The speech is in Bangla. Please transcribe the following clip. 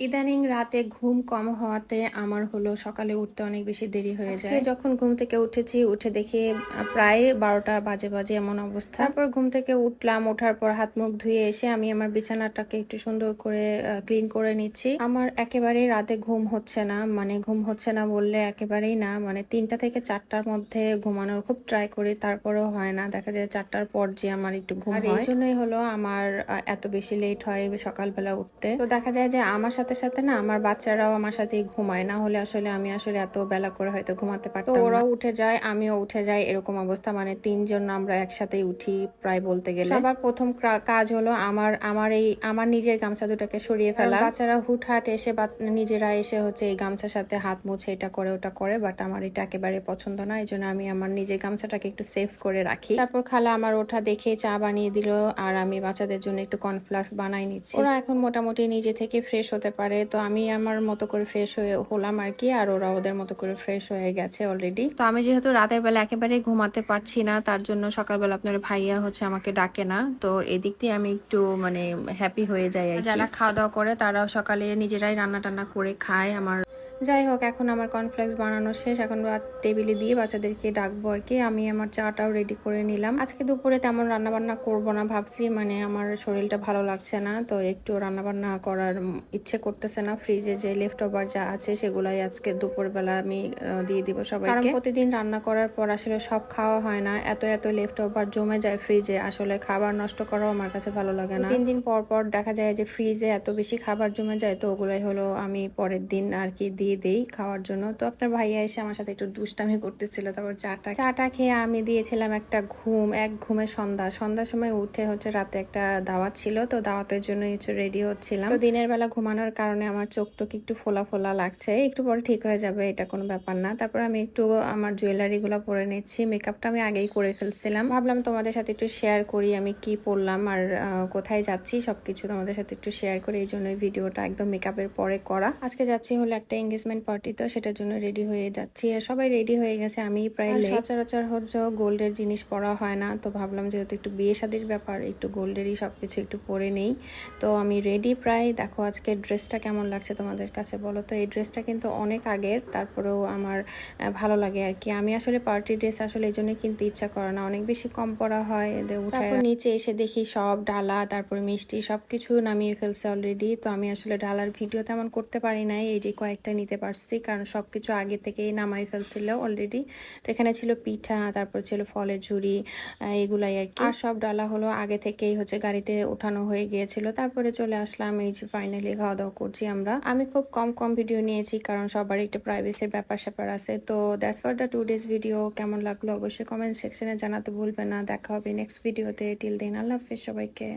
ইদানিং রাতে ঘুম কম হওয়াতে আমার হলো সকালে উঠতে অনেক বেশি দেরি হয়ে যায়। যখন ঘুম থেকে উঠেছি উঠে দেখি প্রায় বারোটা বাজে বাজে এমন অবস্থা। তারপর ঘুম থেকে উঠলাম ওঠার পর হাত মুখ ধুয়ে এসে আমি আমার বিছানাটাকে একটু সুন্দর করে ক্লিন করে নিচ্ছি। আমার একেবারেই রাতে ঘুম হচ্ছে না মানে ঘুম হচ্ছে না বললে একেবারেই না মানে তিনটা থেকে চারটার মধ্যে ঘুমানোর খুব ট্রাই করি তারপরেও হয় না। দেখা যায় চারটার পর যে আমার একটু ঘুম হয় এই জন্যই হলো আমার এত বেশি লেট হয় সকালবেলা উঠতে। তো দেখা যায় যে আমার সাথে সাথে সাথে না আমার বাচ্চারাও আমার সাথেই ঘুমায়। না হলে আসলে আমি আসলে এত বেলা করে হয়তো ঘুমাতে পারতাম তো ওরাও উঠে যায় আমিও উঠে যাই এরকম অবস্থা। মানে তিনজন আমরা একসাথেই উঠি প্রায় বলতে গেলে। সবার প্রথম কাজ হলো আমার আমার এই আমার নিজের গামছা দুটাকে সরিয়ে ফেলা। বাচ্চারা হুটহাট এসে বা নিজেরা এসে হচ্ছে এই গামছার সাথে হাত মুছে এটা করে ওটা করে। বাট আমার এটা একেবারে পছন্দ না এই জন্য আমি আমার নিজের গামছাটাকে একটু সেভ করে রাখি। তারপর খালা আমার ওঠা দেখে চা বানিয়ে দিল আর আমি বাচ্চাদের জন্য একটু কর্নফ্লাক্স বানাই নিচ্ছি। ওরা এখন মোটামুটি নিজে থেকে ফ্রেশ হতে পারে। তো আমি আমার মতো করে ফ্রেশ হয়ে হলাম আর কি আর ওরা ওদের মতো করে ফ্রেশ হয়ে গেছে অলরেডি তো আমি যেহেতু রাতের বেলা একেবারেই ঘুমাতে পারছি না তার জন্য সকালবেলা আপনার ভাইয়া হচ্ছে আমাকে ডাকে না। তো এদিক দিয়ে আমি একটু মানে হ্যাপি হয়ে যাই আর যারা খাওয়া দাওয়া করে তারাও সকালে নিজেরাই রান্না টান্না করে খায় আমার। যাই হোক এখন আমার কর্নফ্লেক্স বানানো শেষ। এখন টেবিলে দিয়ে বাচ্চাদেরকে ডাকবো আর কি। আমি আমার চাটাও রেডি করে নিলাম। আজকে দুপুরে তেমন রান্না বান্না করব না ভাবছি মানে আমার শরীরটা ভালো লাগছে না তো একটু রান্না বান্না করার ইচ্ছে করতেছে না ফ্রিজে যে লেফট ওভার যা আছে সেগুলাই আজকে দুপুরবেলা আমি দিয়ে দিব সবাইকে। কারণ প্রতিদিন রান্না করার পর আসলে সব খাওয়া হয় না এত এত লেফট ওভার জমে যায় ফ্রিজে আসলে খাবার নষ্ট করাও আমার কাছে ভালো লাগে না। তিন দিন পর পর দেখা যায় যে ফ্রিজে এত বেশি খাবার জমে যায় তো ওগুলাই হলো আমি পরের দিন আর কি দিয়ে দেই খাওয়ার জন্য। তো আপনার ভাইয়া এসে আমার সাথে একটু দুষ্টামি করতেছিল তারপর চাটা চাটা খেয়ে আমি দিয়েছিলাম একটা ঘুম এক ঘুমে সন্ধ্যা। সন্ধ্যার সময় উঠে হচ্ছে রাতে একটা দাওয়াত ছিল তো দাওয়াতের জন্য কিছু রেডি হচ্ছিলাম। তো দিনের বেলা ঘুমানোর কারণে আমার চোখ টোক একটু ফোলা ফোলা লাগছে। একটু পরে ঠিক হয়ে যাবে এটা কোনো ব্যাপার না। তারপর আমি একটু আমার জুয়েলারিগুলো পরে নিচ্ছি। মেকআপটা আমি আগেই করে ফেলছিলাম। ভাবলাম তোমাদের সাথে একটু শেয়ার করি আমি কি পরলাম আর কোথায় যাচ্ছি। সব কিছু তোমাদের সাথে একটু শেয়ার করি। এই জন্য ভিডিওটা একদম মেকআপের পরে করা। আজকে যাচ্ছি হলো একটা এঙ্গেজমেন্ট পার্টি তো সেটার জন্য রেডি হয়ে যাচ্ছি। আর সবাই রেডি হয়ে গেছে আমি প্রায় সচরাচর হচ্ছে গোল্ডের জিনিস পরা হয় না। তো ভাবলাম যেহেতু একটু বিয়ে শাদির ব্যাপার একটু গোল্ডেরই সব কিছু একটু পরে নেই। তো আমি রেডি প্রায়। দেখো আজকে ড্রেসটা কেমন লাগছে তোমাদের কাছে বলো তো? এই ড্রেসটা কিন্তু অনেক আগের তারপরেও আমার ভালো লাগে আর কি। আমি আসলে পার্টি ড্রেস আসলে এই জন্য কিনতে ইচ্ছা করে না। অনেক বেশি কম পরা হয় উঠায় নিচে এসে দেখি সব ডালা তারপর মিষ্টি সব কিছু নামিয়ে ফেলছে অলরেডি তো আমি আসলে ডালার ভিডিও তেমন করতে পারি নাই এই যে কয়েকটা নিতে পারছি কারণ সব কিছু আগে থেকেই নামাই ফেলছিল অলরেডি তো এখানে ছিল পিঠা তারপর ছিল ফলের ঝুড়ি এগুলাই আর কি। আর সব ডালা হলো আগে থেকেই হচ্ছে গাড়িতে ওঠানো হয়ে গিয়েছিল। তারপরে চলে আসলাম এই যে ফাইনালি খাওয়া দাওয়া করছি আমরা। আমি খুব কম কম ভিডিও নিয়েছি কারণ সবার একটা প্রাইভেসির ব্যাপার স্যাপার আছে। তো that's for the two days video কেমন লাগল অবশ্যই কমেন্ট সেকশনে জানাতে ভুলবে না। দেখা হবে নেক্সট ভিডিওতে টিল দিন আল্লাহ হাফিজ সবাইকে।